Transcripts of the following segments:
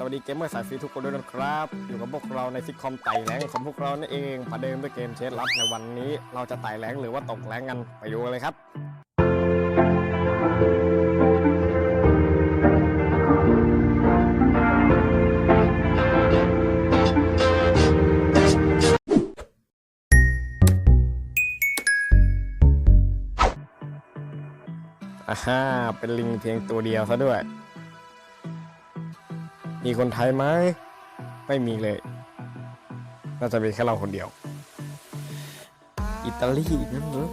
สวัสดีเกมเมอร์สายฟรีทุกคนด้วยนะครับ อยู่กับพวกเราในซิทคอมไต่แรงของพวกเรานั่นเองประเดิมด้วยเกมเชสลับในวันนี้เราจะไต่แรงหรือว่าตกแรงกันไปดูกันเลยครับอ่าเป็นลิงเพียงตัวเดียวซะด้วย มีคนไทยไหมไม่มีเลย น่าจะมีแค่เราคนเดียว อิตาลีนั่นเหรอ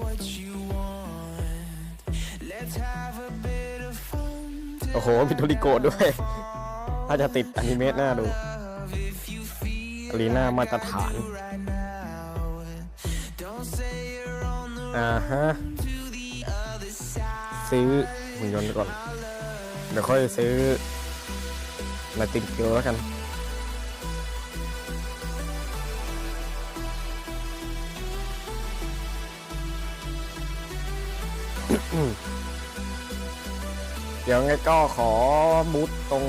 โอ้โหมีโทริโกะด้วยถ้าจะติดอนิเมะหน้าดูอารีน่ามาตรฐาน อ่าฮะ ซื้อหุ่นยนต์ก่อน เดี๋ยวค่อยซื้อ มาติงเกียวแล้วกันเดี๋ยวไงก็ขอบูตตรง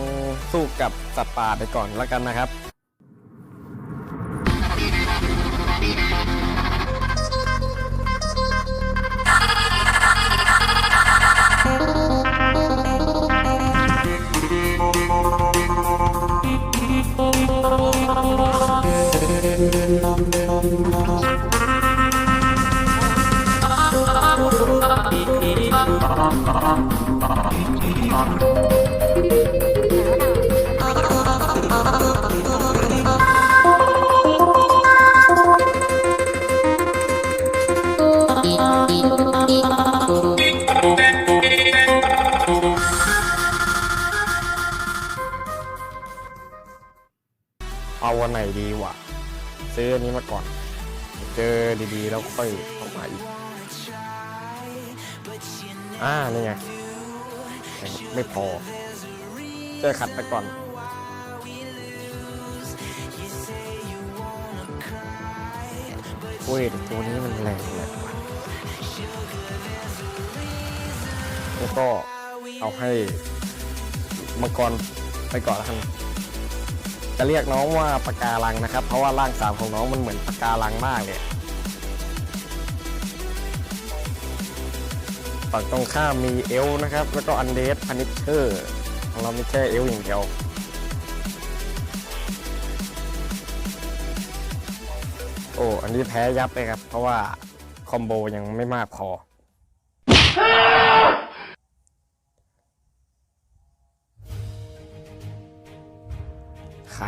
สู้กับสัตว์ป่าไปก่อนแล้วกันนะครับ เอาวันไหนดีวะซื้ออันนี้มาก่อน เจอดีๆ แล้วค่อยเข้ามาอีก อ่านี่ไงไม่พอ เจอขัดไปก่อนเว้ยต่ตัวนี้มันแรงเลยแล้วก็เอาให้มังกรไปก่อนแล้วกัน จะเรียกน้องว่าปากการังนะครับ เพราะว่าร่างสามของน้องมันเหมือนปากการังมากเลยฝั่งตรงข้ามมีเอลนะครับ แล้วก็อันเดสพันิชเชอร์ของเราไม่แค่เอลอย่างเดียวโอ้อันนี้แพ้ยับเลยครับ เพราะว่าคอมโบยังไม่มากพอ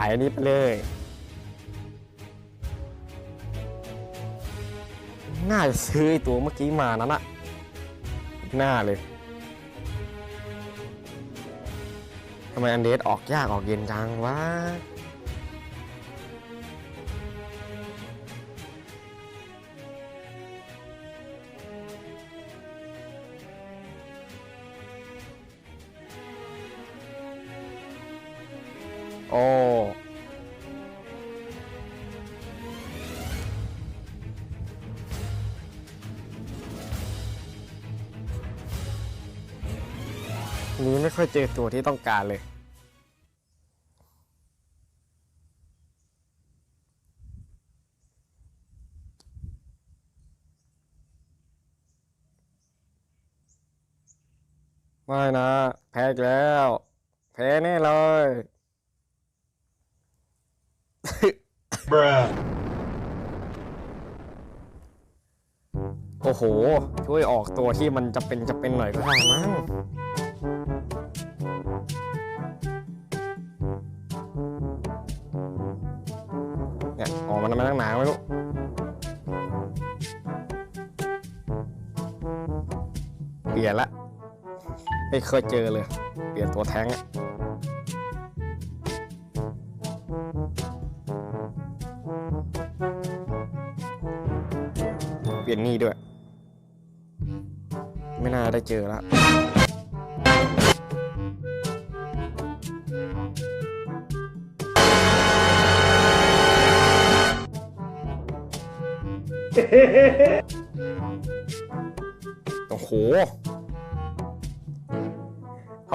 ายอันนี้ไปเลย น่าจะซื้อตัวเมื่อกี้มานั่นอะหน้าเลยทำไมอันเดสออกยากออกเย็นจังวะ นี้ไม่ค่อยเจอตัวที่ต้องการเลย ไม่นะ แพ้อีกแล้ว แพ้แน่เลย Bruh. โอ้โห ช่วยออกตัวที่มันจะเป็นจะเป็นหน่อยก็ได้มั้ง ไม่เคยเจอเลย เปลี่ยนตัวแท้งเปลี่ยนนี่ด้วย ไม่น่าได้เจอล้วโอ้โห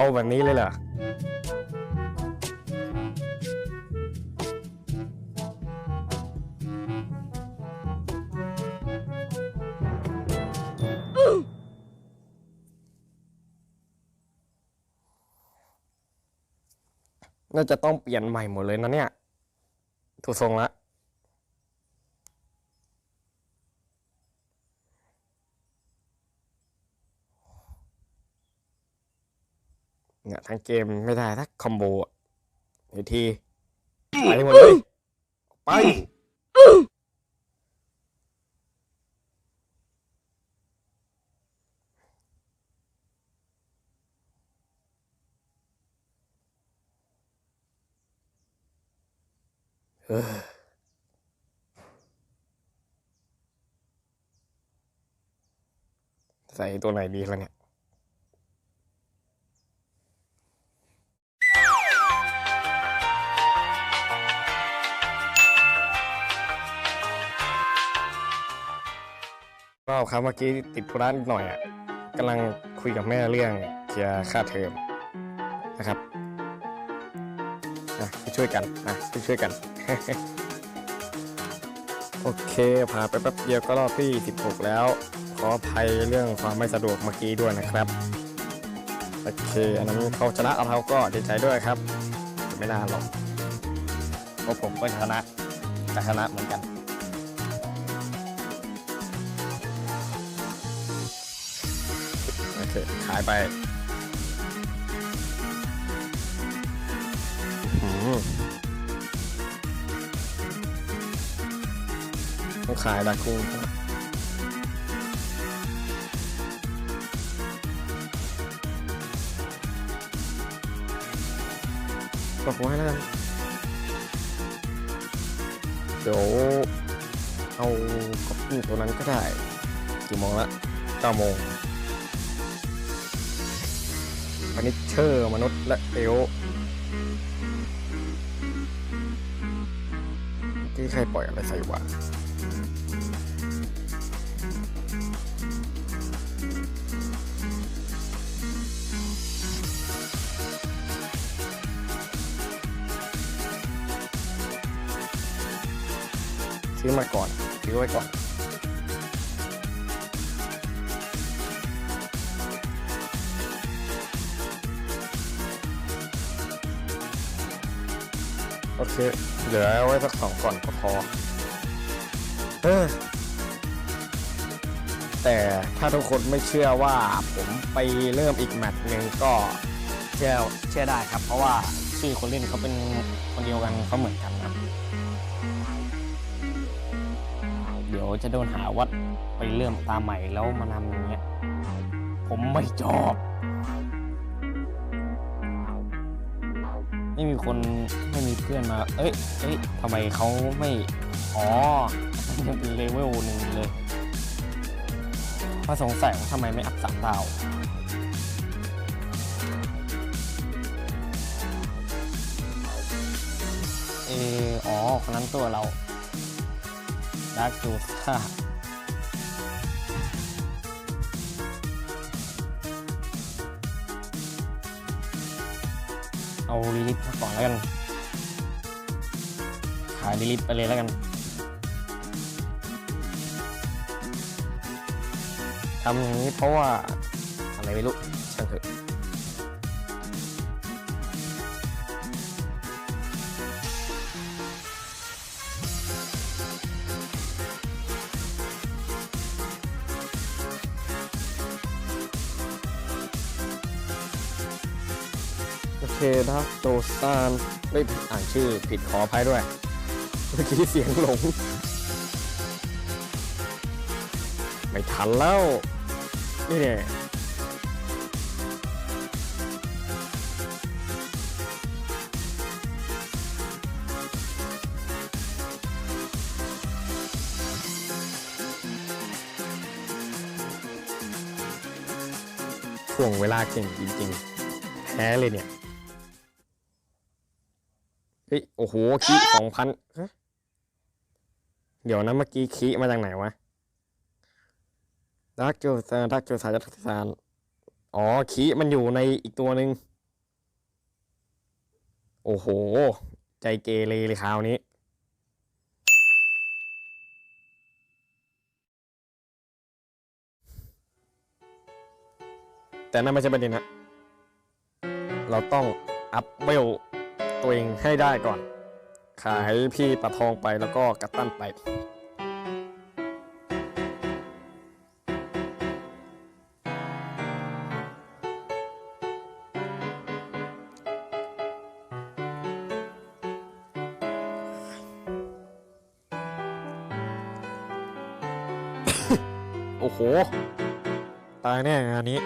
เอาแบบนี้เลยเหรอน่าจะต้องเปลี่ยนใหม่หมดเลยนะเนี่ยถูกทรงละ ทั้งเกมไม่ได้ถ้าคอมโบอะอีกทีไปหมดเลยไปเออใส่ตัวไหนดีแล้วเนี่ย ก็ครับเมื่อกี้ติดธุระนิดหน่อยอะกำลังคุยกับแม่เรื่องเคลียร์ค่าเทอมนะครับอะไปช่วยกันอะไปช่วยกัน โอเคผ่านไปแป๊บเดียวก็รอบที่ 16 แล้ว ขออภัยเรื่องความไม่สะดวกเมื่อกี้ด้วยนะครับโอเคอันนั้นเขาชนะเราก็ดีใจด้วยครับ ไม่น่าหรอกเพราะผมก็ชนะชนะเหมือนกัน โอเคขายไปหือต้องขายดาคุงครับบอกไว้แล้วกันเดี๋ยวเอาก๊อปปี้ตัวนั้นก็ได้กี่โมงละ9โมง ฟอร์นิเชอร์มนุษย์และเอลที่ใครปล่อยอะไรใส่วะซื้อมาก่อนซื้อไว้ก่อน โอเค เหลือไว้สักสองก่อนก็พอเออแต่ถ้าทุกคนไม่เชื่อว่าผมไปเริ่มอีกแมตช์หนึ่งก็เชื่อเชื่อได้ครับ เพราะว่าชื่อคนเล่นเขาเป็นคนเดียวกันเขาเหมือนกันครับ เดี๋ยวจะโดนหาว่าไปเริ่มตามใหม่แล้วมานำอย่างเงี้ยผมไม่ชอบ ไม่มีคนไม่มีเพื่อนมา เอ้ยเอ้ยทำไมเขาไม่ อ๋อยังเป็นเลเวลหนึ่งเลยมาสงสัยว่าทำไมไม่อัพสามดาวเอออ๋อ คนนั้นตัวเราดาร์กจูซ่า เอาลิลิทมาก่อนแล้วกัน ขายลิลิทไปเลยแล้วกันทำอย่างนี้เพราะว่าอะไรไม่รู้ เถอะโอเคนะโจซานไม่ผิดอ่านชื่อผิดขออภัยด้วย เมื่อกี้เสียงหลง ไม่ทันแล้ว นี่เนี่ยช่วงเวลาเก่งจริงๆ แพ้เลยเนี่ย เฮ้ยโอ้โหคีสองพันเดี๋ยวนะเมื่อกี้คีมาจากไหนวะดักโจซานดักโจซานดักโจซานอ๋อคีมันอยู่ในอีกตัวหนึ่งโอ้โห ใจเกเรเลยคราวนี้แต่นั่นไม่ใช่ประเด็นนะเราต้องอัพเวล ตัวเองให้ได้ก่อน ขายพี่ปะทองไปแล้วก็กัตตันไป โอ้โห ตายแน่งานนี้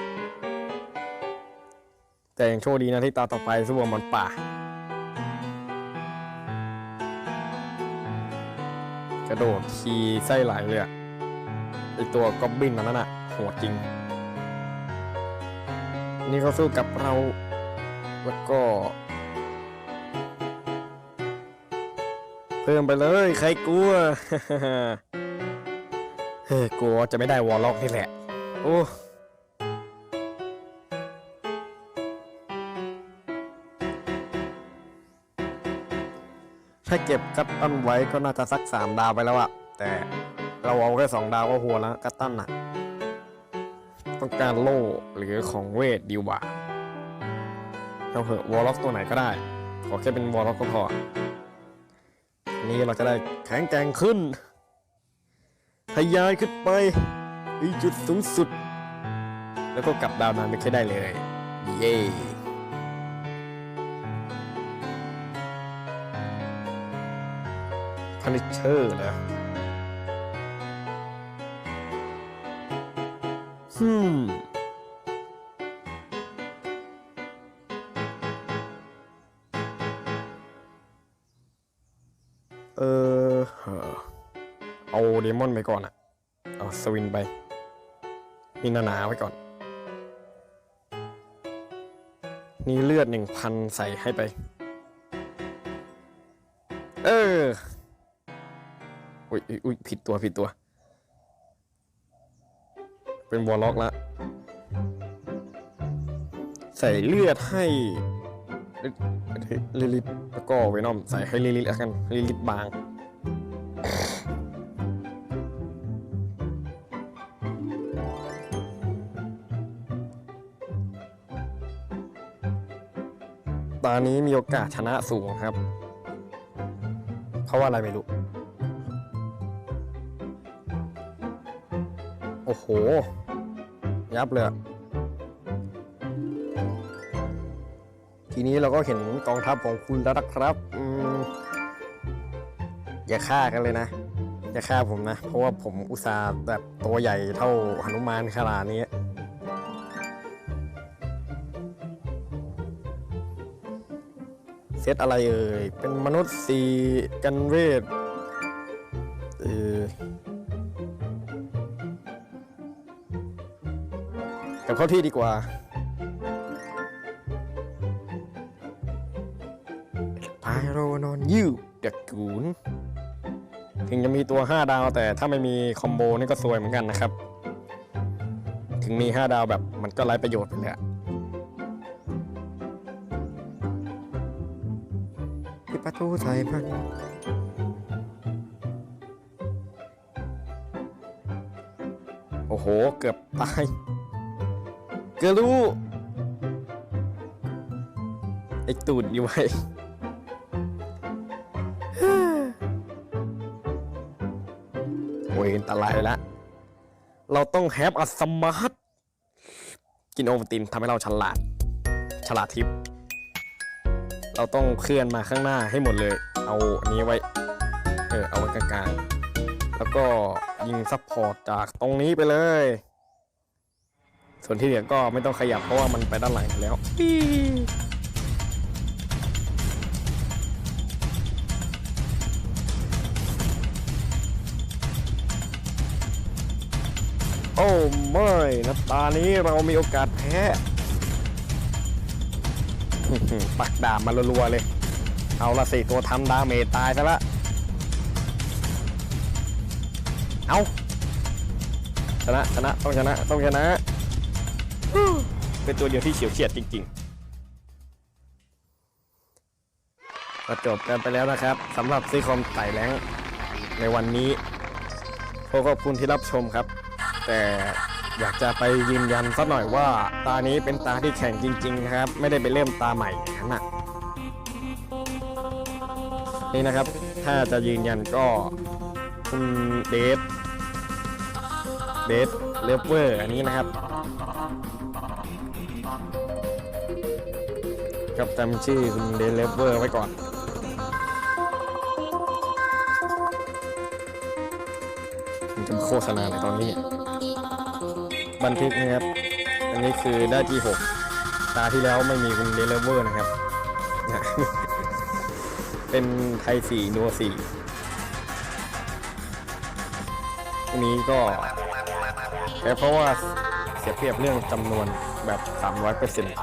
แต่ยังโชคดีนะที่ตาต่อไปสู้กับมันป่า กระโดดทีไส้ไหลเลยอะไอตัวกอบบินมันนั่นอะโหดจริง นี่เขาสู้กับเราแล้วก็ เพิ่มไปเลยใครกลัวเฮ้ยกลัวจะไม่ได้วอลล็อกนี่แหละ โอ้ ถ้าเก็บกัตตันไว้ก็น่าจะสักสามดาวไปแล้วอะแต่เราเอาแค่สองดาวก็หัวแล้วกัตตันอะต้องการโล่หรือของเวทดีกว่าเอาเหอะวอลล็อกตัวไหนก็ได้ ขอแค่เป็นวอลล็อกก็พอนี้เราจะได้แข็งแกร่งขึ้น ทะยานขึ้นไปไปจุดสูงสุด แล้วก็กลับดาวนานไปแค่ได้เลย เย้ พันิเชอร์เหรอฮึมเออเอ่อเอาเดมอนไปก่อนอะเอาสวินไป มีนานาไว้ก่อน นี่เลือดหนึ่งพันใส่ให้ไป เออ อุ้ยอุ๊ยอุ้ยผิดตัวผิดตัว เป็นวอลล็อกละใส่เลือดให้ลิลิตแล้วก็เวนอมใส่ให้ลิลิตแล้วกันลิลิตบางตอนนี้มีโอกาสชนะสูงครับ เพราะว่าอะไรไม่รู้ โอ้โห ยับเลยอะทีนี้เราก็เห็นกองทัพของคุณแล้วนะครับออย่าฆ่ากันเลยนะ อย่าฆ่าผมนะ เพราะว่าผมอุตส่าห์แบบตัวใหญ่เท่าหนุมานขนาดนี้เซตอะไรเอ่ย เป็นมนุษย์สีกันเวทเออ เข้าที่ดีกว่าพายโรนอนยิวเด็กกูนถึงจะมีตัว 5 ดาวแต่ถ้าไม่มีคอมโบนี่ก็ซวยเหมือนกันนะครับ ถึงมี 5 ดาวแบบมันก็ไร้ประโยชน์ไปเลยอะปิดประตูใส่มันโอ้โห เกือบตาย เกือบรู้ไอตูดอยู่ไว้โอ้ยอันตรายละ เราต้องแฮปอัสมาร์ทกินโอวัลตินทำให้เราฉลาด ฉลาดทิพย์เราต้องเคลื่อนมาข้างหน้าให้หมดเลย เอาอันนี้ไว้ เออ เอาไว้กลางๆ แล้วก็ยิงซัพพอร์ตจากตรงนี้ไปเลย ส่วนที่เหลือก็ไม่ต้องขยับเพราะว่ามันไปด้านหลังแล้วโอ้ไม่นะตานี้เรามีโอกาสแพ้ปักดาบมารัวๆเลย เอาละสิตัวทำดาเมจตายซะละเอาชนะชนะต้องชนะต้องชนะ เป็นตัวเดียวที่เฉียวเฉียดจริง ๆ ก็จบกันไปแล้วนะครับสำหรับซีคอมไต่แรงในวันนี้ขอขอบคุณที่รับชมครับ แต่อยากจะไปยืนยันสักหน่อยว่า ตานี้เป็นตาที่แข่งจริง ๆ ครับ ไม่ได้ไปเริ่มตาใหม่อย่างนั้นอะนี่นะครับ ถ้าจะยืนยันก็คุณเดฟเดฟเลเวอร์อันนี้นะครับ กับจำชื่อคุณเดลเวอร์ไว้ก่อนมันจะโฆษณาในตอนนี้ บันทึกนะครับ อันนี้คือได้ที่6ตาที่แล้วไม่มีคุณเดลเวอร์นะครับ เป็นไทยสี่นัวสี่อันนี้ก็แต่เพราะว่า สียเปรียบเรื่องจำนวนแบบ 300เปอร์เซ็นต์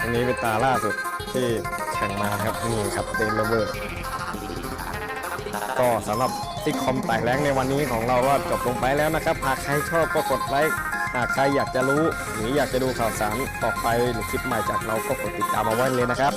อันนี้เป็นตาล่าสุดที่แข่งมาครับนี่ครับเดลเวอร์ก็สำหรับซิกคอมไต่แรงในวันนี้ของเราก็จบลงไปแล้วนะครับ หากใครชอบก็กดไลค์หากใครอยากจะรู้ หรืออยากจะดูข่าวสารต่อไปหรือคลิปใหม่จากเราก็กดติดตามเอาไว้เลยนะครับ